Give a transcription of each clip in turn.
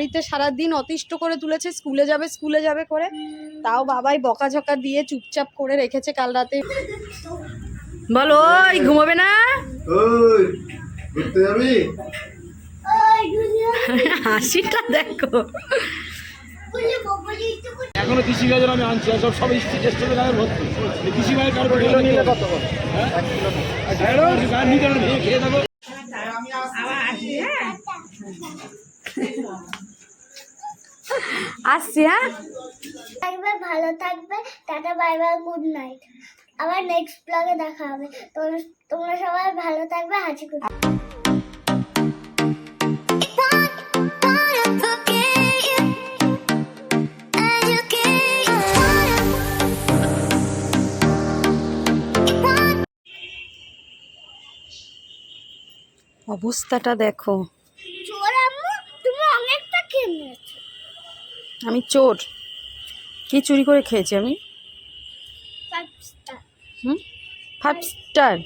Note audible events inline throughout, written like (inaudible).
বাড়িতে সারা দিন অতিষ্ঠ করে তুলেছে স্কুলে যাবে স্কুলে যাবে করে। তাও বাবাই বকাঝকা দিয়ে চুপচাপ করে রেখেছে কাল রাতে। বলো ওই ঘুমাবে না? ওই ঘুরতে যাবি? হাসিটা দেখো। এখনও কৃষি গাছের আমি আনছি সব সব ভর্তি। কৃষি গায়ে কারও নিলে কত খেয়ে দেবো আসছি হ্যাঁ? থাকবে ভালো থাকবে tata bye bye good night. আবার নেক্সট ব্লগে দেখা হবে। তোমরা সবাই ভালো থাকবে হাসি খুশি। অবস্থাটা দেখো। চোর আম্মু তুমি অনেকটা খেয়ে আমি চোর। কি চুরি করে খেয়েছি আমি? Five star.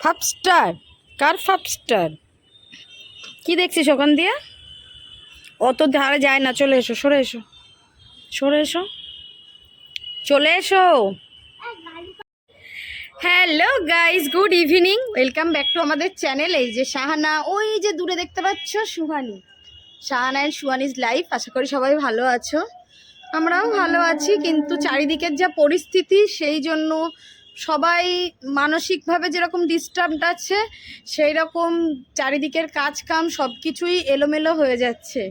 Five star. কার ফাইভ স্টার? কি দেখছিস ওখান দিয়ে? অত ধারে যায় না, চলে এসো, সরে এসো। সরে এসো। চলে এসো। Hello guys, good evening. Welcome back to আমাদের চ্যানেল। এই যে সাহানা ওই যে দূরে দেখতে পাচ্ছ, সুহানি। শাহানা অ্যান্ড সুহানিজ লাইফ, আশা করি সবাই ভালো আছো। আমরাও ভালো আছি, কিন্তু চারিদিকের যা পরিস্থিতি, সেই জন্য সবাই মানসিকভাবে যেরকম ডিস্টার্বড আছে সেই রকম চারিদিকের কাজ কাম সব কিছুই এলোমেলো হয়ে যাচ্ছে।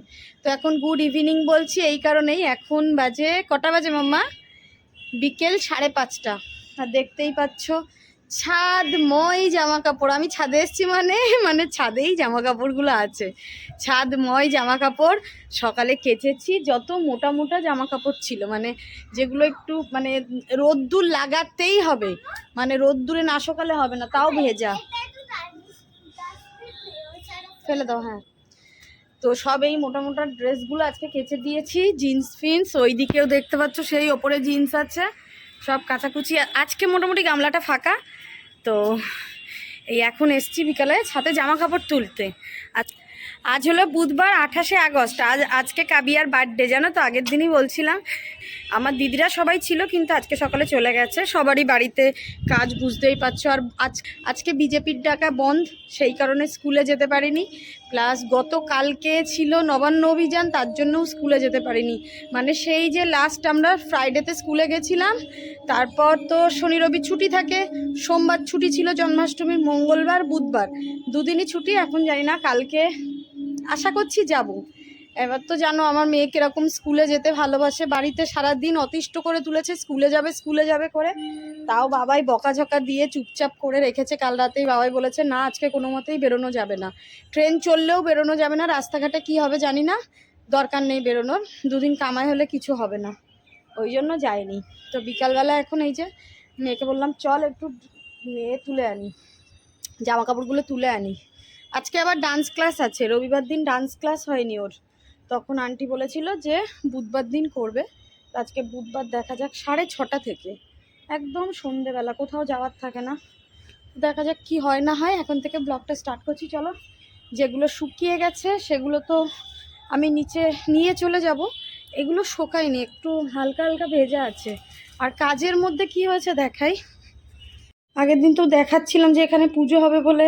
তো এখন গুড ইভিনিং বলছি, এই কারণেই এখন বাজে কটা বাজে মাম্মা? বিকেল সাড়ে পাঁচটা। আর দেখতেই পাচ্ছ ছাদময় জামা কাপড় আমি ছাদে এসেছি মানে মানে ছাদেই জামা কাপড়গুলো আছে। ছাদময় জামা কাপড় সকালে কেচেছি, যত মোটা মোটা জামা কাপড় ছিল মানে যেগুলো একটু মানে রোদ্দুর লাগাতেই হবে। মানে রোদ্দুরে না সকালে হবে না, তাও ভেজা। ফেলে দাও হ্যাঁ। তো সব এই মোটা মোটা ড্রেসগুলো আজকে কেচে দিয়েছি, জিন্স ফিন্স ওই দিকেও দেখতে পাচ্ছ, সেই ওপরে জিন্স আছে, সব কাচাকুচি। আজকে মোটামুটি গামলাটা ফাঁকা তো এই এখন এসছি বিকালে ছাতে জামা কাপড় তুলতে। আজ আজ হলো বুধবার, আঠাশে আগস্ট। আজ, আজকে কাবিয়ার বার্থডে জানো তো? আগের দিনই বলছিলাম। আমার দিদিরা সবাই ছিল, কিন্তু আজকে সকালে চলে গেছে। সবারই বাড়িতে কাজ বুঝতেই পারছ। আর আজ, আজকে বিজেপির ডাকা বন্ধ, সেই কারণে স্কুলে যেতে পারিনি। প্লাস গতকালকে ছিল নবান্ন অভিযান, তার জন্যও স্কুলে যেতে পারিনি। মানে সেই যে লাস্ট আমরা ফ্রাইডেতে স্কুলে গেছিলাম, তারপর তো শনি রবি ছুটি থাকে। সোমবার ছুটি ছিল জন্মাষ্টমীর মঙ্গলবার, বুধবার। দুদিনই ছুটি, এখন জানি না কালকে আশা করছি যাব। এবার তো জানো, আমার মেয়ে কীরকম স্কুলে যেতে ভালোবাসে, বাড়িতে সারা দিন অতিষ্ঠ করে তুলেছে, স্কুলে যাবে স্কুলে যাবে করে। তাও বাবাই বকাঝকা দিয়ে চুপচাপ করে রেখেছে, কাল রাতেই বাবাই বলেছে, না, আজকে কোনো মতেই বেরোনো যাবে না। ট্রেন চললেও বেরোনো যাবে না, রাস্তাঘাটে কি হবে জানি না, দরকার নেই বেরোনোর, দুদিন কামাই হলে কিছু হবে না। ওই জন্য যাইনি। তো বিকালবেলা এখন এই যে মেয়েকে বললাম, চল একটু মেয়ে তুলে আনি জামা কাপড়গুলো তুলে আনি। আজকে আবার ডান্স ক্লাস আছে। রবিবার দিন ডান্স ক্লাস হয়নি ওর। তখন আন্টি বলেছিল যে বুধবার দিন করবে। আজকে বুধবার দেখা যাক সাড়ে ছটা থেকে। একদম সন্ধেবেলা, কোথাও যাওয়ার থাকে না। দেখা যাক কি হয় না হয়। এখন থেকে ব্লগটা স্টার্ট করছি, চলো। যেগুলো শুকিয়ে গেছে, সেগুলো তো আমি নিচে নিয়ে চলে যাব। এগুলো শোকায়নি, একটু হালকা হালকা ভেজা আছে। আর কাজের মধ্যে কি হয়েছে দেখাই। আগের দিন তো দেখাচ্ছিলাম যে এখানে পুজো হবে বলে।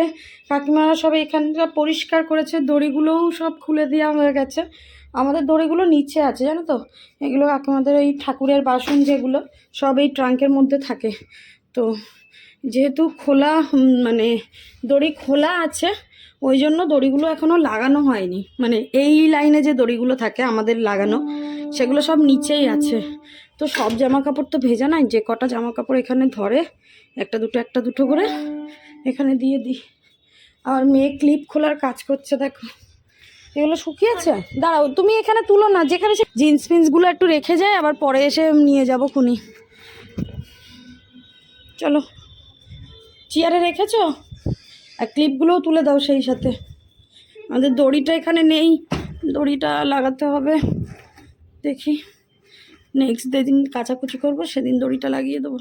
কাকিমারা সব এখানটা পরিষ্কার করেছে, দড়িগুলোও সব খুলে দেওয়া হয়ে গেছে। আমাদের দড়িগুলো নিচে আছে, জানো তো? এগুলো কাকিমাদের ওই ঠাকুরের বাসন যেগুলো, সব এই ট্রাঙ্কের মধ্যে থাকে। তো যেহেতু খোলা মানে দড়ি খোলা আছে, ওই জন্য দড়িগুলো এখনও লাগানো হয়নি। মানে এই লাইনে যে দড়িগুলো থাকে আমাদের লাগানো, সেগুলো সব নিচেই আছে। তো সব জামা কাপড় তো ভেজা নাই, যে কটা জামা কাপড় এখানে ধরে একটা দুটো একটা দুটো করে এখানে দিয়ে দিই। আর মেয়ে ক্লিপ খোলার কাজ করছে, দেখো। এগুলো শুকিয়েছে দাঁড়াও, তুমি এখানে তুলো না, যেখানে সে জিন্স ফিন্সগুলো একটু রেখে যায়, আবার পরে এসে নিয়ে যাব খুনি। চলো। চেয়ারে রেখেছো? আর ক্লিপগুলোও তুলে দাও সেই সাথে। আমাদের দড়িটা এখানে নেই, দড়িটা লাগাতে হবে। দেখি। নেক্সট যেদিন কাচাকুচি করব, সেদিন দড়িটা লাগিয়ে দেবো।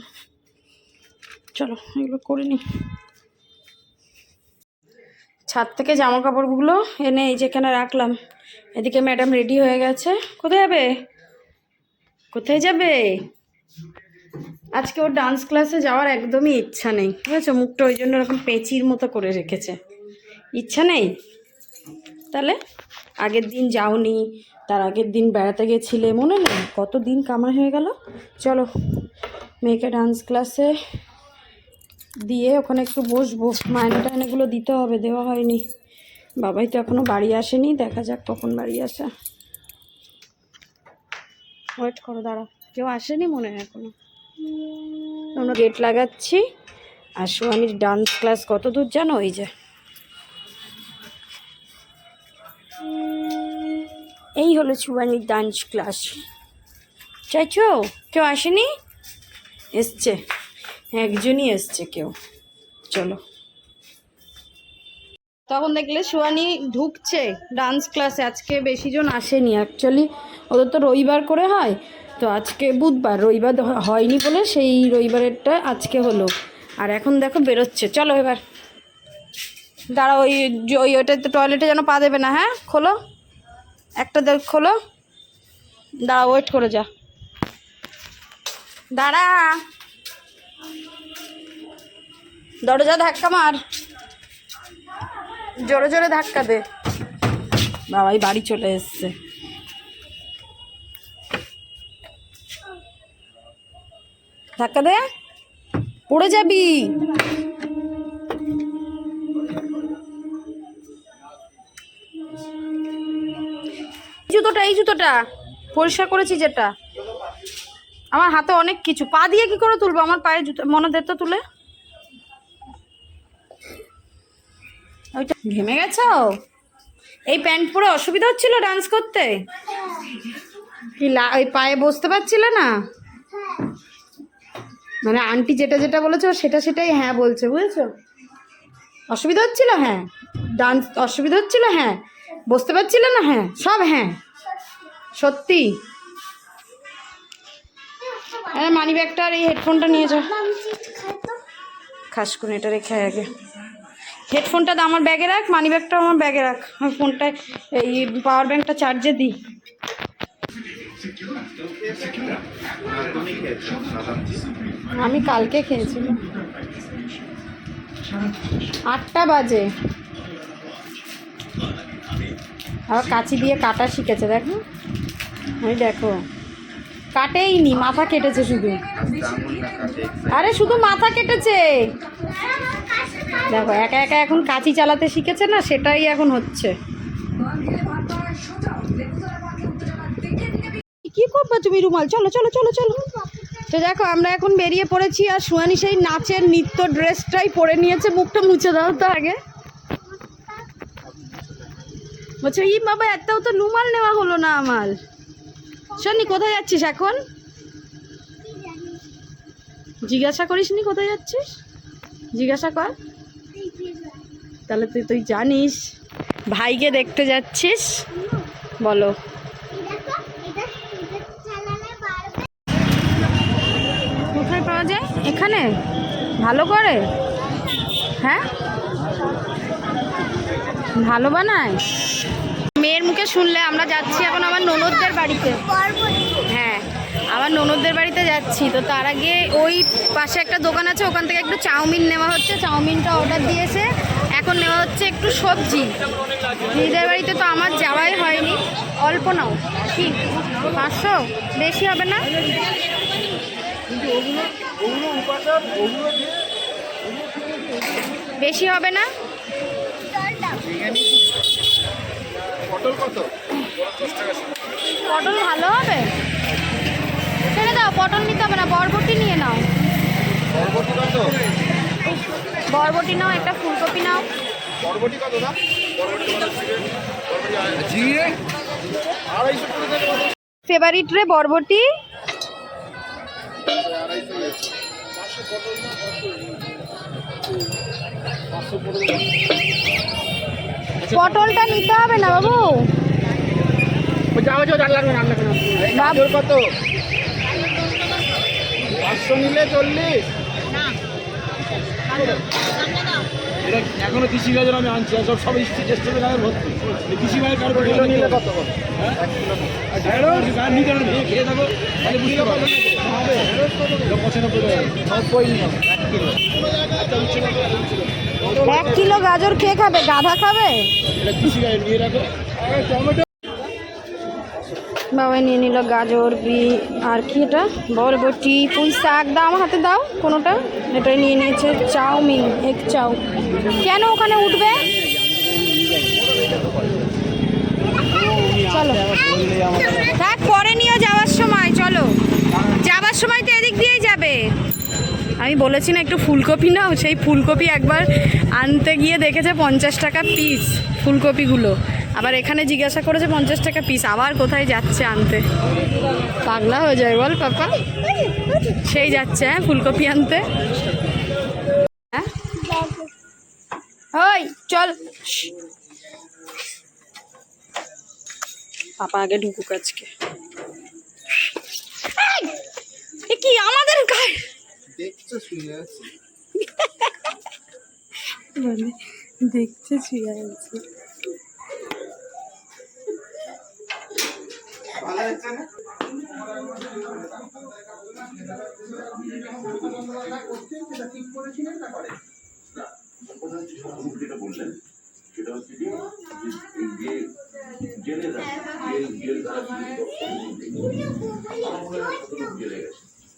চলো, এগুলো করে নিই। ছাদ থেকে জামা কাপড়গুলো এনে এই যেখানে রাখলাম। এদিকে ম্যাডাম রেডি হয়ে গেছে। কোথায় যাবে? কোথায় যাবে? আজকে ওর ডান্স ক্লাসে যাওয়ার একদমই ইচ্ছা নেই। বুঝেছ? মুখটা ওই জন্য এরকম পেঁচির মতো করে রেখেছে। ইচ্ছা নেই? তাহলে আগের দিন যাওনি, তার আগের দিন বেড়াতে গেছিলে, মনে নেই? কত দিন কামাই হয়ে গেল? চলো, মেয়েকে ডান্স ক্লাসে দিয়ে ওখানে একটু বসবো। মায়না টায়নাগুলো দিতে হবে, দেওয়া হয়নি। বাবাই তো এখনও বাড়ি আসেনি, দেখা যাক কখন বাড়ি আসা। ওয়েট করো দাঁড়া কেউ আসেনি মনে হয় এখনও। আমরা গেট লাগাচ্ছি। আর সোয়ানির ডান্স ক্লাস কত দূর জানো? ওই যে। এই হলো সুবানির ডান্স ক্লাস চাইছো? কেউ আসেনি? এসছে। একজনই এসছে কেউ। চলো। তখন দেখলে সুয়ানি ঢুকছে ডান্স ক্লাসে আজকে বেশি জন আসেনি অ্যাকচুয়ালি ওদের তো রবিবার করে হয়। তো আজকে বুধবার, রবিবার হয়নি বলে সেই রবিবারেরটা আজকে হলো। আর এখন দেখো বেরোচ্ছে। চলো এবার। দাঁড়া ওই ওই ওইটাতে টয়লেটে যেন পা দেবে না হ্যাঁ? খোলো। একটা দেখ, খোলো। দাঁড়া ওয়েট করে যা। দাঁড়া। দরজা ধাক্কা মার। জোরে জোরে ধাক্কা দে। বাবাই বাড়ি চলে এসছে। ধাক্কা দে। পড়ে যাবি। জুতোটা, এই জুতোটা। পরিষ্কার করেছি যেটা। আমার হাতে অনেক কিছু। পা দিয়ে কি করে তুলবো? আমার পায়ে জুতো মনে দে তো তুলে। ওইটা ঘেমে গেছো? এই প্যান্ট পরে অসুবিধা হচ্ছিল ডান্স করতে? কি ওই পায়ে বসতে পারছিলে না? মানে আন্টি যেটা যেটা বলেছ সেটা সেটাই হ্যাঁ বলছে, বুঝেছ? অসুবিধা হচ্ছিল? হ্যাঁ। ডান্স অসুবিধা হচ্ছিল? হ্যাঁ। বসতে পারছিলে না? হ্যাঁ। সব হ্যাঁ। সত্যি? হ্যাঁ মানি ব্যাগটা আর এই হেডফোনটা নিয়ে যাও। খাস করে এটা রেখে আগে। হেডফোনটা আমার ব্যাগে রাখ মানি ব্যাগটা আমার ব্যাগে রাখ। আমি ফোনটা এই পাওয়ার ব্যাংকটা চার্জে দিই। আমি কালকে খেয়েছিলাম। আটটা বাজে। আবার কাঁচি দিয়ে কাটা শিখেছে, দেখো। আমি দেখো। কাটেই নি মাথা কেটেছে শুধু। আরে শুধু মাথা কেটেছে। দেখো একা একা এখন কাঁচি চালাতে শিখেছে না সেটাই এখন হচ্ছে। কি করবা তুমি রুমাল? চলো চলো চলো চলো। তো দেখো আমরা এখন বেরিয়ে পড়েছি আর সুয়ানি সেই নাচের নৃত্য ড্রেসটাই পরে নিয়েছে মুখটা মুছে দাও তো আগে। বলছে ই বাবা এতটাও তো রুমাল নেওয়া হলো না আমার। শোনি কোথায় যাচ্ছিস এখন? জিজ্ঞাসা করিস নি কোথায় যাচ্ছিস? জিজ্ঞাসা কর। তাহলে তুই তুই জানিস। ভাইকে দেখতে যাচ্ছিস? বলো। কোথায় পাওয়া যায়? এখানে? ভালো করে? হ্যাঁ? ভালো বানায়? মেয়ের মুখে শুনলে আমরা যাচ্ছি এখন আমার ননদদের বাড়িতে। হ্যাঁ আমার ননদদের বাড়িতে যাচ্ছি। তো তার আগে ওই পাশে একটা দোকান আছে, ওখান থেকে একটু চাউমিন নেওয়া হচ্ছে। চাউমিনটা অর্ডার দিয়েছে। এখন নেওয়া হচ্ছে একটু সবজি। নিজেদের বাড়িতে তো আমার যাওয়াই হয়নি। অল্প নাও। কি? পাঁচশো? বেশি হবে না? বেশি হবে না? পটল ভালো হবে? ছেড়ে দাও, পটল নিতে হবে না, বরবটি নিয়ে নাও। বরবটি নাও একটা ফুলকপি নাও। বরবটি কত না ফেভারিট রে বরবটি? পটলটা নিতে হবে না বাবু। কত? পাঁচশো নিলে চল্লিশ। এটা এখনও কৃষি গাজর আমি আনছি সব সব গায়ে ভর্তি। কৃষি কারও কিলো নিলে কত নিতে খেয়ে থাকো তাহলে বুঝতে পারবে। পঁচানব্বই টাকা। নব্বই নিলাম এক কিলো। এক কিলো গাজর খেয়ে খাবে? গাধা খাবে? এটা কৃষি গাজর নিয়ে রাখো। টমেটো বাবা নিয়ে নিল গাজর, বি, আর কি এটা? বরবটি, পুঁই শাক দাও আমার হাতে দাও, কোনোটা? এটাই নিয়ে নিয়েছে চাউমিন, এক চাউ। কেন ওখানে উঠবে? চলো। থাক, পরে নিও যাওয়ার সময়, চলো। যাওয়ার সময় তো এদিক দিয়েই যাবে। আমি বলেছি না একটু ফুলকপি নাও, সেই ফুলকপি একবার আনতে গিয়ে দেখেছে পঞ্চাশ টাকা পিস ফুলকপিগুলো। আবার এখানে জিজ্ঞাসা করেছে পঞ্চাশ টাকা পিস আবার কোথায় যাচ্ছে আনতে? পাগলা হয়ে যায় বল পাপা। সেই যাচ্ছে হ্যাঁ ফুলকপি আনতে। হ্যাঁ? ওই চল। পাপা আগে ঢুকুক আজকে। কি আমাদের গায়ে দেখছ শুনে আছি। মানে দেখতে শুয়ে আছে ভালো হয়েছে। না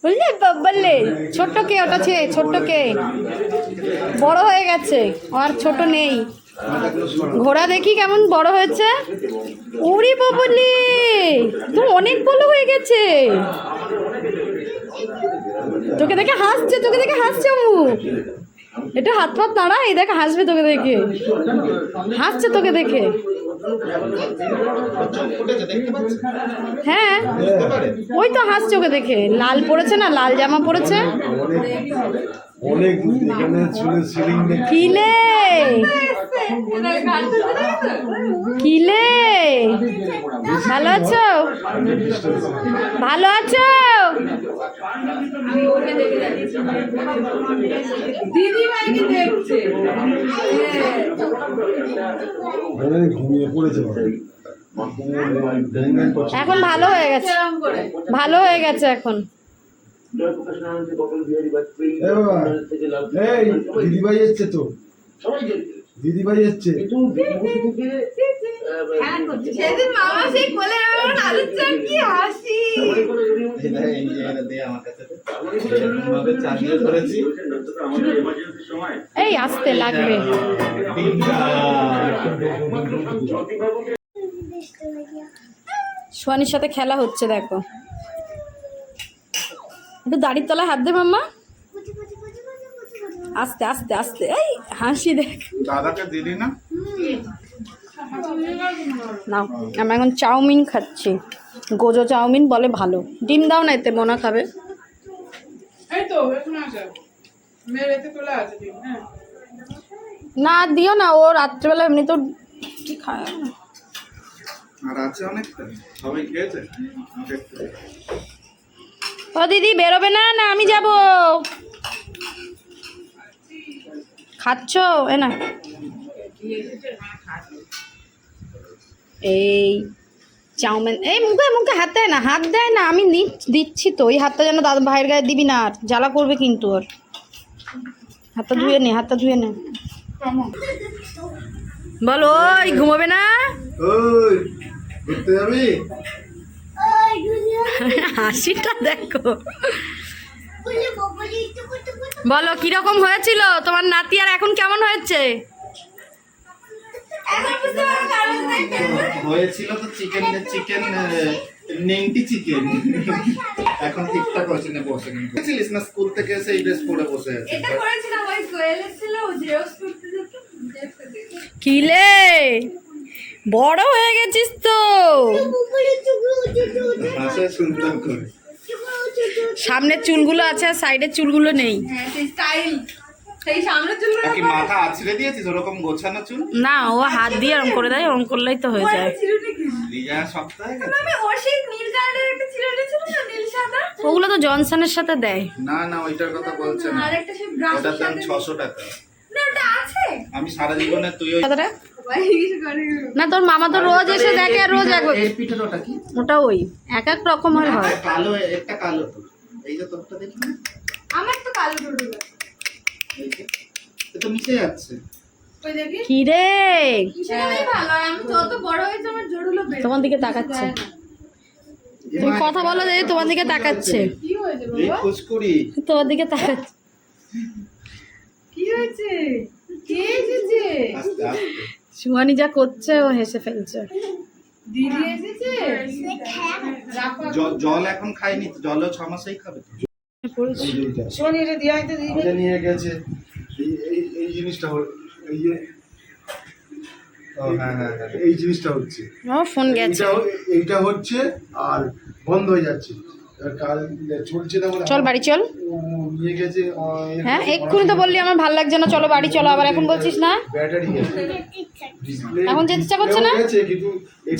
বুঝলে বা- বললে, ছোট্ট কে ওটা ছে ছোট্ট কে? বড় হয়ে গেছে, আর ছোট নেই। ঘোড়া দেখি কেমন বড় হয়েছে। উড়ি বাবলি! তো অনেক বলো হয়ে গেছে। তোকে দেখে হাসছে, তোকে দেখে হাসছে অমু। এটা হাত পাত নাড়া, এই দেখে হাসবে তোকে দেখে। হাসছে তোকে দেখে। হ্যাঁ ওই তো হাসছে ওকে দেখে। লাল পরেছে না? লাল জামা দেখি কিলে! ভালো আছো? ভালো আছো? অনেক ঘুমিয়ে পড়েছে এখন ভালো হয়ে গেছে। ভালো হয়ে গেছে এখন। এই দিদিভাই এসছে তো। দিদিভাই এসছে। সেদিন মামা সেই কোলে আলুর চপ কি হাসি। এই যে এটা দে আমার কাছে। দে। এরকমভাবে চালিয়ে ধরেছি। এই আসতে লাগবে। সোয়ানির সাথে খেলা হচ্ছে দেখো। একটু দাড়ির তলায় হাত দে মাম্মা। আস্তে আস্তে আস্তে। এই হাসি দেখ। দাদাকে দিলি না? নাও আমরা এখন চাউমিন খাচ্ছি। গোজো চাউমিন বলে ভালো। ডিম দাও না এতে মোনা খাবে। এই তো এখানে আছে মেয়ের এতে তোলা আছে ডিম হ্যাঁ। না দিও না ও রাত্রেবেলা এমনি তো কি খায়। আর আছে অনেকটা। সবাই খেয়েছে? ও দিদি বেরোবে না না আমি যাব। খাচ্ছ? এ না। এই চাউমিন এই মুখে মুখে হাত দেয় না হাত দেয় না আমি নি- দিচ্ছি তো এই হাতটা যেন দাদা ভাইয়ের গায়ে দিবি না আর জ্বালা করবে কিন্তু ওর। হাতটা ধুয়ে নে হাতটা ধুয়ে নে। বলো ওই ঘুমোবে না? ওই ঘুরতে যাবি? ওই দুনিয়া (laughs) হাসিটা দেখো। বলে কীরকম হয়েছিল? তোমার নাতি আর এখন কেমন হয়েছে? হয়েছিল তো চিকেন চিকেন নেংটি চিকেন এখন ঠিকঠাক হয়েছে না বসে ছিলিস না স্কুল থেকে এসে এই ড্রেস পরে বসে আছে? কিলে বড় হয়ে গেছিস তো। সুন্দর করে। সামনের চুলগুলো আছে আর সাইডের চুলগুলো নেই। চুল? না ও হাত দিয়ে ওরম করে দেয় ওরম করলেই তো হয়ে যায়। ওগুলো তো জনসনের সাথে দেয়। না না ওইটার কথা বলছে ওটার দাম ছশো টাকা। আমি সারা জীবনে তুই (laughs) না তোর মামা তো রোজ এসে দেখে আর রোজ একবার। পিঠের ওটা কি? ওটা ওই এক এক রকমের হয়। কালো একটা কালো এই যে তোরটা দেখি আমার তো কালো এই তো মিশে যাচ্ছে। কি রে? তোমার দিকে তাকাচ্ছে। তুমি কথা বলো যে তোমার দিকে তাকাচ্ছে। তোমার দিকে তাকাচ্ছে। কি হয়েছে? কে এসেছে? আস্তে আস্তে। সুহানি যা করছে ও হেসে ফেলছে। দিদি এসেছে? জল এখন খাইনি জলও ছ মাসেই খাবে দিয়ে দিদি নিয়ে গেছে। এই এই জিনিসটা এই যে হ্যাঁ হ্যাঁ হ্যাঁ এই জিনিসটা হচ্ছে। ফোন গেছে। এইটা হচ্ছে আর বন্ধ হয়ে যাচ্ছে। কাল চলছে না চল বাড়ি চল। হ্যাঁ এক্ষুনি তো বললি আমার ভালো লাগছে না চলো বাড়ি চলো আবার এখন বলছিস না? এখন যেতে ইচ্ছা করছে না?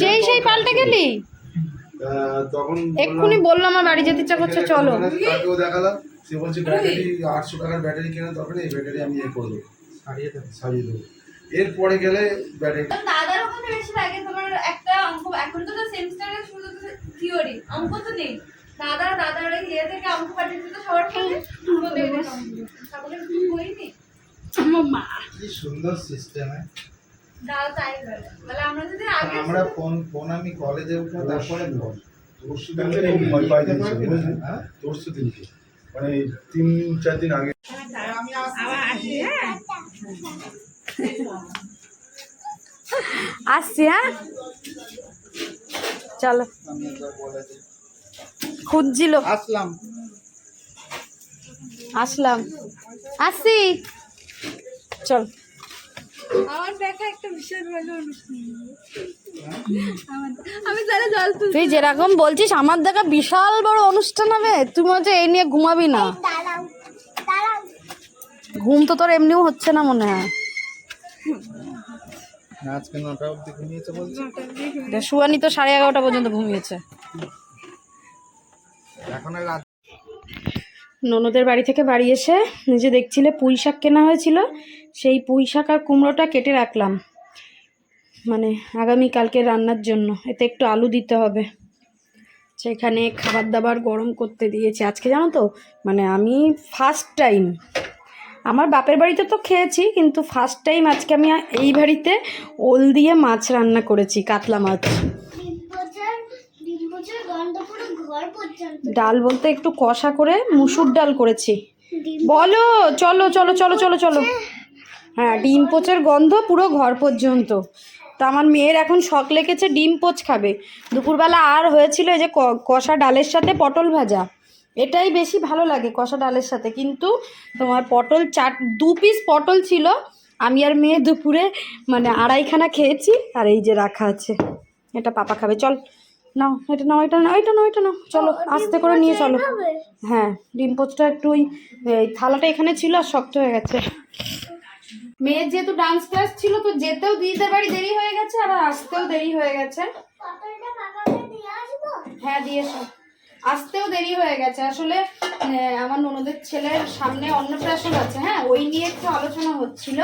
যেই সেই পাল্টে গেলি? এক্ষুনি বলল আমার বাড়ি যেতে ইচ্ছা করছে চলো। দেখালাম সে বলছে ব্যাটারি আটশো টাকার ব্যাটারি কেনার দরকার এই ব্যাটারি আমি এ করে দেবো। ছাড়িয়ে দেবো। সারিয়ে দেবো। এরপরে গেলে ব্যাটারি দাদার ওখানে বেশি লাগে তোমার একটা অঙ্ক এখন তো সেমিস্টারে শুধু থিওরি অঙ্ক তো নেই। দাদা দাদার ওই ইয়ে থেকে সবার করিনি আমার মা কি সুন্দর সিস্টেম দাদা তাই বলে আমরা যদি আগে আমরা ফোন ফোন আমি কলেজে উঠবো তারপরে ভয় পাই দিয়েছে বুঝলি? হ্যাঁ? দিনকে মানে তিন চার দিন আগে। আসছি হ্যাঁ? চলো আমি একবার বলে দিই। খুঁজছিল। আসলাম। আসলাম। আসছি চল। আমার দেখা বিশাল বড় অনুষ্ঠান আমার- আমি তাহলে জল তুল তুই যেরকম বলছিস আমার দেখা বিশাল বড় অনুষ্ঠান হবে। তুমি হচ্ছে এই নিয়ে ঘুমাবি না। ঘুম তো তোর এমনিও হচ্ছে না মনে হয়। এটা সুয়ানি তো সাড়ে এগারোটা পর্যন্ত ঘুমিয়েছে। ননদের বাড়ি থেকে বাড়ি এসে নিজে দেখছিলে পুঁই শাক কেনা হয়েছিল। সেই পুঁই শাক আর কুমড়োটা কেটে রাখলাম। মানে আগামী কালকে রান্নার জন্য। এতে একটু আলু দিতে হবে। সেখানে খাবার দাবার গরম করতে দিয়েছি। আজকে জানো তো মানে আমি ফার্স্ট টাইম আমার বাপের বাড়িতে তো খেয়েছি, কিন্তু ফার্স্ট টাইম আজকে আমি এই বাড়িতে ওল দিয়ে মাছ রান্না করেছি, কাতলা মাছ। ডাল বলতে একটু কষা করে মুসুর ডাল করেছি। বলো চলো চলো চলো চলো চলো। হ্যাঁ ডিম পোচের গন্ধ পুরো ঘর পর্যন্ত। তা আমার মেয়ের এখন শখ লেগেছে ডিম পোচ খাবে। দুপুরবেলা আর হয়েছিল এই যে কষা ডালের সাথে পটল ভাজা। এটাই বেশি ভালো লাগে কষা ডালের সাথে। কিন্তু তোমার পটল চার দু পিস পটল ছিল। আমি আর মেয়ে দুপুরে মানে আড়াইখানা খেয়েছি। আর এই যে রাখা আছে। এটা পাপা খাবে। চল। নাও এটা নাও এটা নাও এটা নাও এটা নাও। চলো আস্তে করে নিয়ে চলো। হ্যাঁ ডিম পোচটা একটু ওই থালাটা এখানে ছিল আর শক্ত হয়ে গেছে। মেয়ের যেহেতু ডান্স ক্লাস ছিল তো যেতেও দিদিদের বাড়ি দেরি হয়ে গেছে আবার আসতেও দেরি হয়ে গেছে। বাবাকে দিয়ে হ্যাঁ আসতেও দেরি হয়ে গেছে। আসলে আমার ননদের ছেলের সামনে অন্নপ্রাশন আছে হ্যাঁ ওই নিয়ে একটু আলোচনা হচ্ছিল।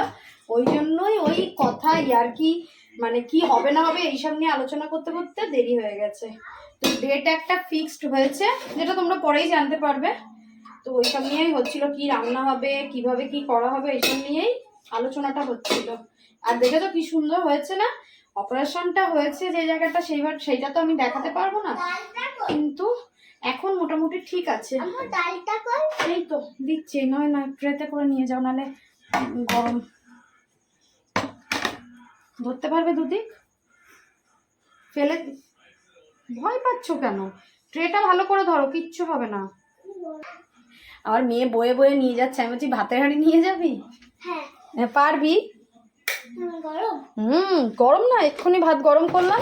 ওই জন্যই ওই কথা আর কি মানে কি হবে না হবে এইসব নিয়ে আলোচনা করতে করতে দেরি হয়ে গেছে। তো ডেট একটা ফিক্সড হয়েছে যেটা তোমরা পরেই জানতে পারবে। তো ওইসব নিয়েই হচ্ছিল কি রান্না হবে কীভাবে কি করা হবে এইসব নিয়েই আলোচনাটা হচ্ছিল। আর দেখে তো কি সুন্দর হয়েছে না? অপারেশনটা হয়েছে যে জায়গাটা সেইবার সেইটা তো আমি দেখাতে পারব না। কিন্তু এখন মোটামুটি ঠিক আছে। এই তো দিচ্ছি। নয় নয় ট্রেতে করে নিয়ে যাও নাহলে গরম ধরতে পারবে দুদিক? ফেলে ভয় পাচ্ছ কেন? ট্রেটা ভালো করে ধরো কিচ্ছু হবে না। আমার মেয়ে বয়ে বয়ে নিয়ে যাচ্ছে আমি বলছি ভাতের হাঁড়ি নিয়ে যাবি? হ্যাঁ। হ্যাঁ পারবি? হুম, গরম? হুম গরম না এক্ষুনি ভাত গরম করলাম।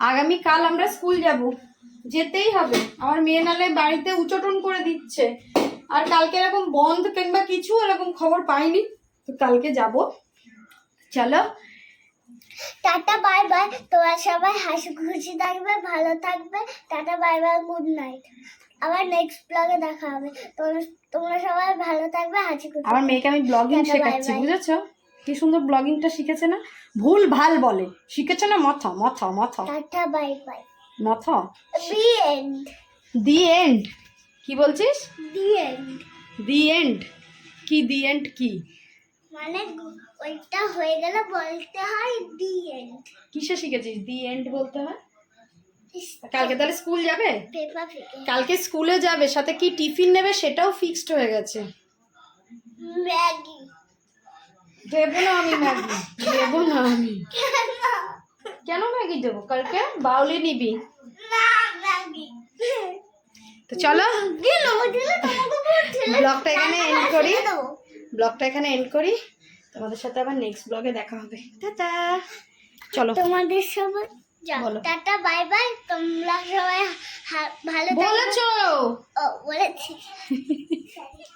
আগামী কাল আমরা স্কুল যাব যেতেই হবে। আমার মেয়ে নালে বাড়িতে উচটন করে দিচ্ছে। আর কালকে এরকম বন্ধ কিংবা কিছু এরকম খবর পাইনি তো কালকে যাব। চলো। Tata bye bye. তোরা সবাই হাসি খুশি থাকবে ভালো থাকবে। Tata bye bye good night আবার নেক্সট ব্লগে দেখা হবে। তোমরা তোমরা সবাই ভালো থাকবে হাসি খুশি আমার মেয়েকে আমি ব্লগিং শেখাচ্ছি. বুঝেছ? কি সুন্দর ব্লগিংটা শিখেছে না? ভুল ভালো বলে। শিখেছে না? মথা মথা মথা। Tata bye bye. Motha. The end the end কি বলছিস? দি এন্ড দি এন্ড কি দি এন্ড কি? মানে ওইটা হয়ে গেলে বলতে হয় দি এন্ড কিসে শিখেছিস? দি এন্ড বলতে হয়? কালকে তাহলে স্কুল যাবে? কালকে স্কুলে যাবে সাথে কি টিফিন নেবে সেটাও ফিক্সড হয়ে গেছে। ম্যাগি দেবো না আমি ম্যাগি দেবো না আমি। কেন ম্যাগি দেবো? কালকে বাউলি নিবি। তো চলো। ব্লগটা এখানে এন্ড করি। ব্লগটা এখানে এন্ড করি। তোমাদের সাথে আবার নেক্সট ব্লগে দেখা হবে। টাটা! চলো। তোমাদের সবাই। Tata bye bye. তোমরা সবাই ভালো থাকো। বলেছ! ও বলেছি। (laughs)